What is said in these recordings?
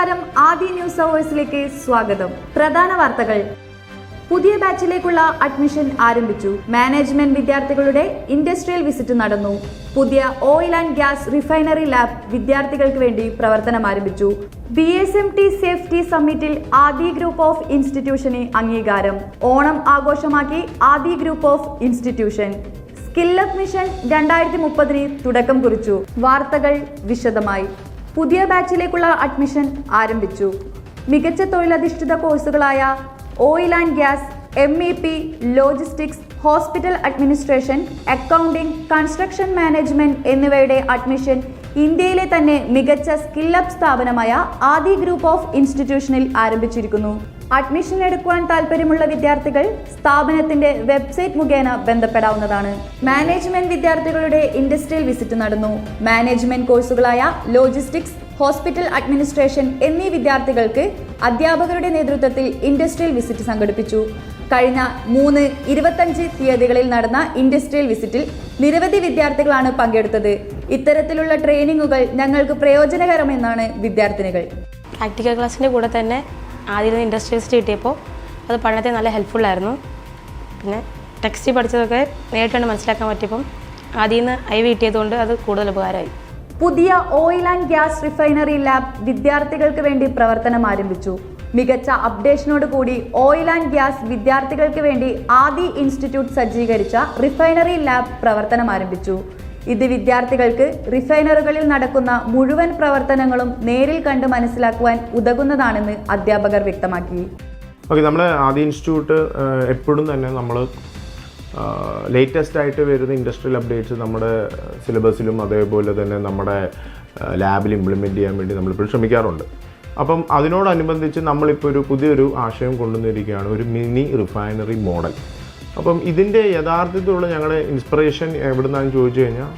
നമസ്കാരം. ആദി ന്യൂസ് അവേഴ്സിലേക്ക് സ്വാഗതം. പ്രധാന വാർത്തകൾ. പുതിയ ബാച്ചിലേക്കുള്ള അഡ്മിഷൻ ആരംഭിച്ചു. മാനേജ്മെന്റ് വിദ്യാർത്ഥികളുടെ ഇൻഡസ്ട്രിയൽ വിസിറ്റ് നടന്നു. പുതിയ oil and gas refinery lab വിദ്യാർത്ഥികൾക്ക് വേണ്ടി പ്രവർത്തനം ആരംഭിച്ചു. B S M T safety സമ്മിറ്റിൽ Adi group of ഇൻസ്റ്റിറ്റ്യൂഷന് അംഗീകാരം. Onam ആഘോഷമാക്കി Aadi group of institution. Skill up mission രണ്ടായിരത്തി മുപ്പതിന് തുടക്കം കുറിച്ചു. വാർത്തകൾ വിശദമായി. പുതിയ ബാച്ചിലേക്കുള്ള അഡ്മിഷൻ ആരംഭിച്ചു. മികച്ച തൊഴിലധിഷ്ഠിത കോഴ്സുകളായ oil and gas M E P logistics hospital administration accounting construction management എന്നിവയുടെ അഡ്മിഷൻ ഇന്ത്യയിലെ തന്നെ മികച്ച സ്കിൽ അപ്പ് സ്ഥാപനമായ ആദി ഗ്രൂപ്പ് ഓഫ് ഇൻസ്റ്റിറ്റ്യൂഷനിൽ ആരംഭിച്ചിരിക്കുന്നു. അഡ്മിഷൻ എടുക്കുവാൻ താല്പര്യമുള്ള വിദ്യാർത്ഥികൾ സ്ഥാപനത്തിന്റെ വെബ്സൈറ്റ് മുഖേന ബന്ധപ്പെടാവുന്നതാണ്. മാനേജ്മെന്റ് വിദ്യാർത്ഥികളുടെ ഇൻഡസ്ട്രിയൽ വിസിറ്റ് നടന്നു. മാനേജ്മെന്റ് കോഴ്സുകളായ ലോജിസ്റ്റിക്സ് ഹോസ്പിറ്റൽ അഡ്മിനിസ്ട്രേഷൻ എന്നീ വിദ്യാർത്ഥികൾക്ക് അധ്യാപകരുടെ നേതൃത്വത്തിൽ ഇൻഡസ്ട്രിയൽ വിസിറ്റ് സംഘടിപ്പിച്ചു. കഴിഞ്ഞ മൂന്ന് ഇരുപത്തഞ്ച് തീയതികളിൽ നടന്ന ഇൻഡസ്ട്രിയൽ വിസിറ്റിൽ നിരവധി വിദ്യാർത്ഥികളാണ് പങ്കെടുത്തത്. ഇത്തരത്തിലുള്ള ട്രെയിനിങ്ങുകൾ ഞങ്ങൾക്ക് പ്രയോജനകരമെന്നാണ് വിദ്യാർത്ഥിനികൾ. പ്രാക്ടിക്കൽ ക്ലാസ്സിന്റെ കൂടെ തന്നെ ആദ്യം ഇൻഡസ്ട്രിയലിസ്റ്റ് കിട്ടിയപ്പോൾ അത് പഠനത്തെ നല്ല ഹെൽപ്ഫുള്ളായിരുന്നു പിന്നെ ടെക്സ്റ്റ് പഠിച്ചതൊക്കെ നേരിട്ടാണ് മനസ്സിലാക്കാൻ പറ്റിയപ്പം ആദ്യം നിന്ന് ഐ കിട്ടിയതുകൊണ്ട് അത് കൂടുതൽ ഉപകാരമായി. പുതിയ oil and gas refinery lab വിദ്യാർത്ഥികൾക്ക് വേണ്ടി പ്രവർത്തനം ആരംഭിച്ചു. മികച്ച അപ്ഡേഷനോട് കൂടി ഓയിൽ ആൻഡ് ഗ്യാസ് വിദ്യാർത്ഥികൾക്ക് വേണ്ടി ആദി ഇൻസ്റ്റിറ്റ്യൂട്ട് സജ്ജീകരിച്ച റിഫൈനറി ലാബ് പ്രവർത്തനം ആരംഭിച്ചു. ഇത് വിദ്യാർത്ഥികൾക്ക് റിഫൈനറുകളിൽ നടക്കുന്ന മുഴുവൻ പ്രവർത്തനങ്ങളും നേരിൽ കണ്ട് മനസ്സിലാക്കുവാൻ ഉതകുന്നതാണെന്ന് അധ്യാപകർ വ്യക്തമാക്കി. ഓക്കെ നമ്മൾ ആദ്യ ഇൻസ്റ്റിറ്റ്യൂട്ട് എപ്പോഴും തന്നെ നമ്മൾ ലേറ്റസ്റ്റ് ആയിട്ട് വരുന്ന ഇൻഡസ്ട്രിയൽ അപ്ഡേറ്റ്സ് നമ്മുടെ സിലബസിലും അതേപോലെ തന്നെ നമ്മുടെ ലാബിൽ ഇംപ്ലിമെന്റ് ചെയ്യാൻ വേണ്ടി നമ്മളിപ്പോഴും ശ്രമിക്കാറുണ്ട്. അപ്പം അതിനോടനുബന്ധിച്ച് നമ്മളിപ്പോൾ ഒരു പുതിയൊരു ആശയം കൊണ്ടുവന്നിരിക്കുകയാണ് ഒരു മിനി റിഫൈനറി മോഡൽ അപ്പം ഇതിന്റെ യഥാർത്ഥത്തിലുള്ള ഞങ്ങളുടെ ഇൻസ്പിറേഷൻ എവിടെ നിന്നാണെന്ന് ചോദിച്ചു കഴിഞ്ഞാൽ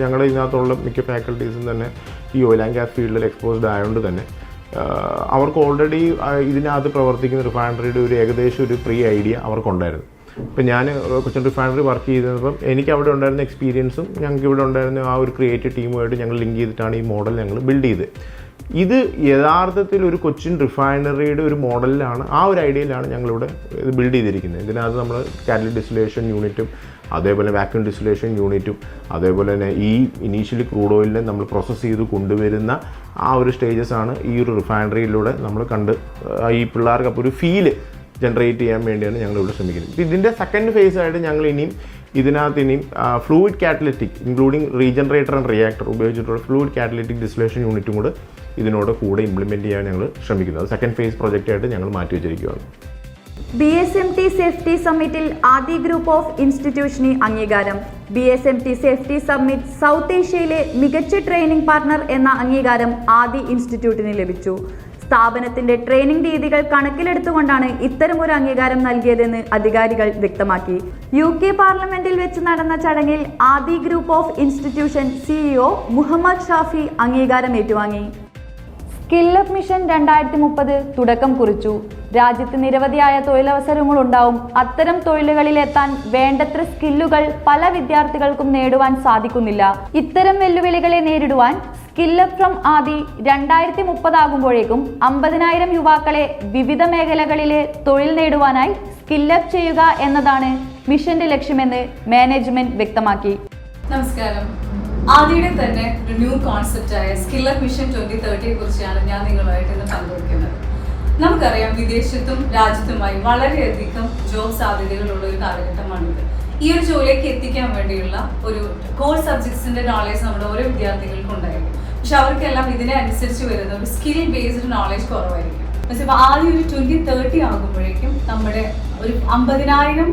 ഞങ്ങളുടെ ഇതിനകത്തുള്ള മിക്ക ഫാക്കൽറ്റീസും തന്നെ ഈ ഓയിൽ ആൻഡ് ഗ്യാസ് ഫീൽഡിൽ എക്സ്പോസ്ഡ് ആയതുകൊണ്ട് തന്നെ അവർക്ക് ഓൾറെഡി ഇതിനകത്ത് പ്രവർത്തിക്കുന്ന റിഫൈനറിയുടെ ഒരു ഏകദേശം ഒരു പ്രീ ഐഡിയ അവർക്കുണ്ടായിരുന്നു. ഇപ്പം ഞാൻ കൊച്ചിൻ റിഫൈനറി വർക്ക് ചെയ്തപ്പം എനിക്ക് അവിടെ ഉണ്ടായിരുന്ന എക്സ്പീരിയൻസും ഞങ്ങൾക്ക് ഇവിടെ ഉണ്ടായിരുന്ന ആ ഒരു ക്രിയേറ്റീവ് ടീമുമായിട്ട് ഞങ്ങൾ ലിങ്ക് ചെയ്തിട്ടാണ് ഈ മോഡൽ ഞങ്ങൾ ബിൽഡ് ചെയ്തത്. ഇത് യഥാർത്ഥത്തിൽ ഒരു കൊച്ചിൻ റിഫൈനറിയുടെ ഒരു മോഡലിലാണ് ആ ഒരു ഐഡിയയിലാണ് ഞങ്ങളിവിടെ ഇത് ബിൽഡ് ചെയ്തിരിക്കുന്നത്. ഇതിനകത്ത് നമ്മൾ കാറ്റൽ ഡിസ്റ്റിലേഷൻ യൂണിറ്റും അതേപോലെ വാക്യൂം ഡിസ്റ്റിലേഷൻ യൂണിറ്റും അതേപോലെ തന്നെ ഈ ഇനീഷ്യലി ക്രൂഡ് ഓയിലിനെ നമ്മൾ പ്രോസസ്സ് ചെയ്ത് കൊണ്ടുവരുന്ന ആ ഒരു സ്റ്റേജസ് ആണ് ഈ ഒരു റിഫൈനറിയിലൂടെ നമ്മൾ കണ്ട് ഈ പിള്ളേർക്ക് അപ്പോൾ ഒരു ഫീൽ ജനറേറ്റ് ചെയ്യാൻ വേണ്ടിയാണ് ഞങ്ങൾ ഇവിടെ ശ്രമിക്കുന്നത് ഇതിന്റെ സെക്കൻഡ് ഫേസ് ആയിട്ട് ഞങ്ങൾ ഇനിയും ഇതിനകത്ത് ഇനിയും fluid catalytic including regenerator and reactor ഉപയോഗിച്ചിട്ടുള്ള ഫ്ലൂയിഡ് കാറ്റലറ്റിക് ഡിസ്റ്റിലേഷൻ യൂണിറ്റും കൂടെ ഇതിനോട് കൂടെ ഇംപ്ലിമെന്റ് ചെയ്യാൻ ഞങ്ങൾ ശ്രമിക്കുന്നത് സെക്കൻഡ് ഫേസ് പ്രൊജക്റ്റായിട്ട് ഞങ്ങൾ മാറ്റി വെച്ചിരിക്കുകയാണ്. B S M T safety സമ്മിറ്റിൽ Adi group of ഇൻസ്റ്റിറ്റ്യൂഷന് അംഗീകാരം. B S M T safety summit south ഏഷ്യയിലെ മികച്ച ട്രെയിനിംഗ് പാർട്ണർ എന്ന അംഗീകാരം ആദി ഇൻസ്റ്റിറ്റ്യൂട്ടിന് ലഭിച്ചു. സ്ഥാപനത്തിന്റെ ട്രെയിനിംഗ് രീതികൾ കണക്കിലെടുത്തുകൊണ്ടാണ് ഇത്തരമൊരു അംഗീകാരം നൽകിയതെന്ന് അധികാരികൾ വ്യക്തമാക്കി. യു കെ പാർലമെന്റിൽ വെച്ച് നടന്ന ചടങ്ങിൽ Aadi group of institution CEO Muhammad Shafi അംഗീകാരം ഏറ്റുവാങ്ങി. സ്കിൽ അപ്പ് മിഷൻ രണ്ടായിരത്തി മുപ്പത് തുടക്കം കുറിച്ചു. രാജ്യത്ത് നിരവധിയായ തൊഴിലവസരങ്ങൾ ഉണ്ടാവും അത്തരം തൊഴിലുകളിൽ എത്താൻ വേണ്ടത്ര സ്കില്ലുകൾ പല വിദ്യാർത്ഥികൾക്കും നേടുവാൻ സാധിക്കുന്നില്ല. ഇത്തരം വെല്ലുവിളികളെ നേരിടുവാൻ സ്കില്ലപ്പ് ഫ്രം ആദി രണ്ടായിരത്തി മുപ്പതാകുമ്പോഴേക്കും അമ്പതിനായിരം യുവാക്കളെ വിവിധ മേഖലകളിലെ തൊഴിൽ നേടുവാനായി സ്കില്ലപ്പ് ചെയ്യുക എന്നതാണ് മിഷന്റെ ലക്ഷ്യമെന്ന് മാനേജ്മെന്റ് വ്യക്തമാക്കി. നമസ്കാരം. ആദ്യയുടെ തന്നെ ഒരു ന്യൂ കോൺസെപ്റ്റ് ആയ സ്കിൽ അപ്പ് മിഷൻ ട്വന്റി തേർട്ടിയെ കുറിച്ചാണ് ഞാൻ നിങ്ങളുമായിട്ട് ഇന്ന് പങ്കുവയ്ക്കുന്നത് നമുക്കറിയാം വിദേശത്തും രാജ്യത്തുമായി വളരെയധികം ജോബ് സാധ്യതകളുള്ള ഒരു കാലഘട്ടമാണിത്. ഈ ഒരു ജോലിയിലേക്ക് എത്തിക്കാൻ വേണ്ടിയുള്ള ഒരു കോർ സബ്ജക്ട്സിന്റെ നോളേജ് നമ്മുടെ ഓരോ വിദ്യാർത്ഥികൾക്കും ഉണ്ടായിരിക്കും. പക്ഷെ അവർക്കെല്ലാം ഇതിനെ അനുസരിച്ച് വരുന്ന ഒരു സ്കിൽ ബേസ്ഡ് നോളേജ് കുറവായിരിക്കും. പക്ഷെ ആദ്യം ഒരു ട്വന്റി തേർട്ടി ആകുമ്പോഴേക്കും നമ്മുടെ ഒരു അമ്പതിനായിരം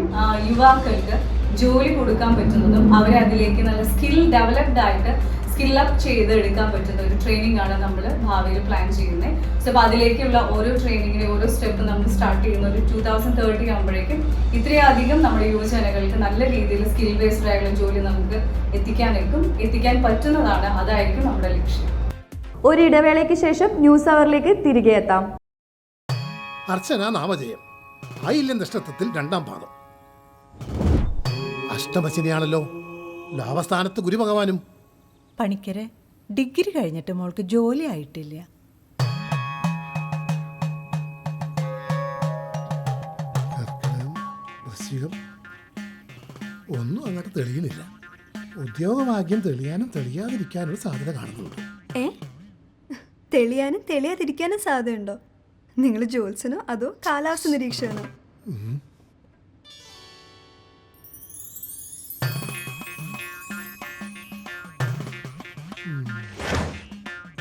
യുവാക്കൾക്ക് ജോലി കൊടുക്കാൻ പറ്റുന്നതും അവരെ അതിലേക്ക് നല്ല സ്കിൽ ഡെവലപ്ഡ് ആയിട്ട് സ്കിൽ അപ്പ് ചെയ്ത് എടുക്കാൻ പറ്റുന്ന ഒരു ട്രെയിനിങ് ആണ് നമ്മൾ ഭാവിയിൽ പ്ലാൻ ചെയ്യുന്നത് സോ അപ്പോൾ അതിലേക്കുള്ള ഓരോ ട്രെയിനിങ്ങിനെ ഓരോ സ്റ്റെപ്പ് നമ്മൾ സ്റ്റാർട്ട് ചെയ്യുന്ന ഒരു ടൂ തൗസൻഡ് തേർട്ടി ആകുമ്പോഴേക്കും ഇത്രയധികം നമ്മുടെ യുവജനങ്ങൾക്ക് നല്ല രീതിയിൽ സ്കിൽ ബേസ്ഡ് ആയിട്ടുള്ള ജോലി നമുക്ക് എത്തിക്കാൻ എത്തിക്കാനേക്കും എത്തിക്കാൻ പറ്റുന്നതാണ് അതായിരിക്കും നമ്മുടെ ലക്ഷ്യം. ഒരു ഇടവേളയ്ക്ക് ശേഷം ന്യൂസ് അവറിലേക്ക് തിരികെ എത്താം. അർച്ചന നാമജയം. ഐ ഇല്ലെന്ന നക്ഷത്രത്തിൽ രണ്ടാം ഭാഗം അഷ്ടമശിനെയാണല്ലോ. ലാവസ്ഥാനത്ത് ഗുരുഭഗവാനും. പണിക്കരെ ഡിഗ്രി കഴിഞ്ഞിട്ട് മോൾക്ക് ജോലി ആയിട്ടില്ല. ഒന്നും അങ്ങോട്ട് തെളിയുന്നില്ല. ഉദ്യോഗഭാഗ്യം തെളിയാനും തെളിയാതിരിക്കാനുള്ള സാധ്യത കാണുന്നുണ്ട്. ഏ? തെളിയാനും തെളിയാതിരിക്കാനും സാധ്യതയുണ്ടോ? നിങ്ങൾ ജോത്സനോ അതോ കാലാവസ്ഥ നിരീക്ഷകനോ?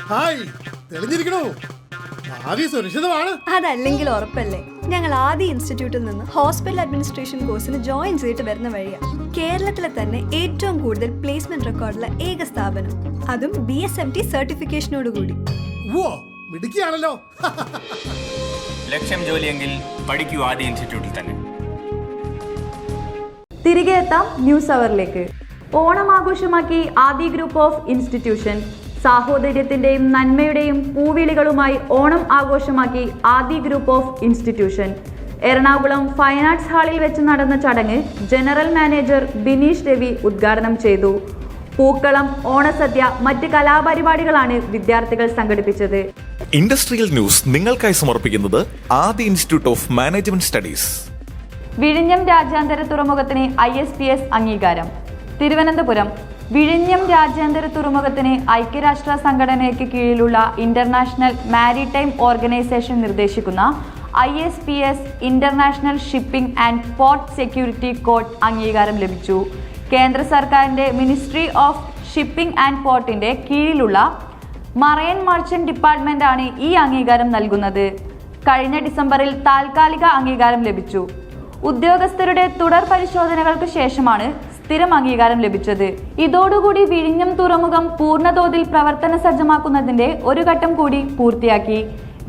ഹായ് തെളിഞ്ഞിരിക്കണോ. ഭാവി സുരക്ഷിതമാണ്. അതല്ലെങ്കിൽ ഉറപ്പല്ലേ? ഞങ്ങൾ ആദ്യ ഇൻസ്റ്റിറ്റ്യൂട്ടിൽ നിന്ന് ഹോസ്പിറ്റൽ അഡ്മിനിസ്ട്രേഷൻ കോഴ്സിന് ജോയിൻ ചെയ്തിട്ട് വരുന്ന വഴിയാണ് കേരളത്തിലെ തന്നെ ഏറ്റവും കൂടുതൽ പ്ലേസ്മെന്റ് റെക്കോർഡുള്ള ഏക സ്ഥാപനം. അതും ബി എസ് എം ടി സർട്ടിഫിക്കേഷനോട് കൂടി. മിടുക്കിയാണല്ലോ. ലക്ഷ്യം ജോലിയെങ്കിൽ പഠിക്കൂ ആദ്യ ഇൻസ്റ്റിറ്റ്യൂട്ടിൽ തന്നെ. തിരികെ എത്താം ന്യൂസ് അവറിലേക്ക്. ഓണം ആഘോഷമാക്കി ആദി ഗ്രൂപ്പ് ഓഫ് ഇൻസ്റ്റിറ്റ്യൂഷൻ സാഹോദര്യത്തിന്റെയും നന്മയുടെയും പൂവിളികളുമായി Onam ആഘോഷമാക്കി Aadi group of institution. Ernakulam fine arts ഹാളിൽ വെച്ച് നടന്ന ചടങ്ങ് ജനറൽ മാനേജർ ബിനീഷ് രവി ഉദ്ഘാടനം ചെയ്തു. പൂക്കളം ഓണസദ്യ മറ്റ് കലാപരിപാടികളാണ് വിദ്യാർത്ഥികൾ സംഘടിപ്പിച്ചത്. ഇൻഡസ്ട്രിയൽ ന്യൂസ് നിങ്ങൾക്കായി സമർപ്പിക്കുന്നത് Aadi institute of management studies. വിഴിഞ്ഞം രാജ്യാന്തര തുറമുഖത്തിന് ഐ എസ് പി എസ് അംഗീകാരം. തിരുവനന്തപുരം വിഴിഞ്ഞം രാജ്യാന്തര തുറമുഖത്തിന് ഐക്യരാഷ്ട്ര സംഘടനയ്ക്ക് കീഴിലുള്ള ഇന്റർനാഷണൽ മാരിടൈം ഓർഗനൈസേഷൻ നിർദ്ദേശിക്കുന്ന I S P S international shipping and port security code അംഗീകാരം ലഭിച്ചു. കേന്ദ്ര സർക്കാരിന്റെ മിനിസ്ട്രി ഓഫ് ഷിപ്പിംഗ് ആൻഡ് പോർട്ടിന്റെ കീഴിലുള്ള മറയൻ മർച്ചന്റ് ആണ് ഈ അംഗീകാരം നൽകുന്നത്. കഴിഞ്ഞ ഡിസംബറിൽ താൽക്കാലിക അംഗീകാരം ലഭിച്ചു. ഉദ്യോഗസ്ഥരുടെ തുടർ പരിശോധനകൾക്ക് ശേഷമാണ് സ്ഥിരം അംഗീകാരം ലഭിച്ചത്. ഇതോടുകൂടി വിഴിഞ്ഞം തുറമുഖം പൂർണതോതിൽ പ്രവർത്തന സജ്ജമാക്കുന്നതിന്റെ ഒരു ഘട്ടം കൂടി പൂർത്തിയാക്കി.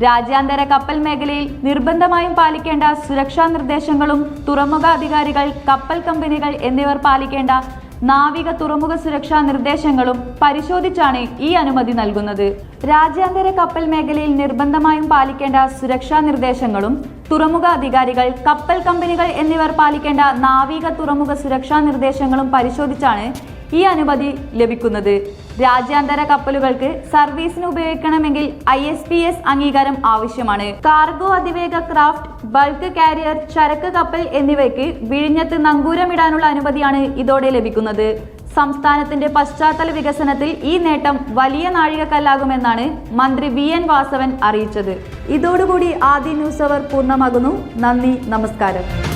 രാജ്യാന്തര കപ്പൽ മേഖലയിൽ നിർബന്ധമായും പാലിക്കേണ്ട സുരക്ഷാ നിർദ്ദേശങ്ങളും തുറമുഖ അധികാരികൾ കപ്പൽ കമ്പനികൾ എന്നിവർ പാലിക്കേണ്ട നാവിക തുറമുഖ സുരക്ഷാ നിർദ്ദേശങ്ങളും പരിശോധിച്ചാണ് ഈ അനുമതി നൽകുന്നത്. രാജ്യാന്തര കപ്പൽ മേഖലയിൽ നിർബന്ധമായും പാലിക്കേണ്ട സുരക്ഷാ നിർദ്ദേശങ്ങളും തുറമുഖ അധികാരികൾ കപ്പൽ കമ്പനികൾ എന്നിവർ പാലിക്കേണ്ട നാവിക തുറമുഖ സുരക്ഷാ നിർദ്ദേശങ്ങളും പരിശോധിച്ചാണ് ഈ അനുമതി ലഭിക്കുന്നത്. രാജ്യാന്തര കപ്പലുകൾക്ക് സർവീസിന് ഉപയോഗിക്കണമെങ്കിൽ ഐ എസ് പി എസ് അംഗീകാരം ആവശ്യമാണ്. കാർഗോ അതിവേഗ ക്രാഫ്റ്റ് ബൾക്ക് കാരിയർ ചരക്ക് കപ്പൽ എന്നിവയ്ക്ക് വിഴിഞ്ഞത്ത് നങ്കൂരമിടാനുള്ള അനുമതിയാണ് ഇതോടെ ലഭിക്കുന്നത്. സംസ്ഥാനത്തിന്റെ പശ്ചാത്തല വികസനത്തിൽ ഈ നേട്ടം വലിയ നാഴികക്കല്ലാകുമെന്നാണ് മന്ത്രി വി എൻ വാസവൻ അറിയിച്ചത്. ഇതോടുകൂടി ആദ്യ ന്യൂസ് അവർ പൂർണമാകുന്നു. നന്ദി നമസ്കാരം.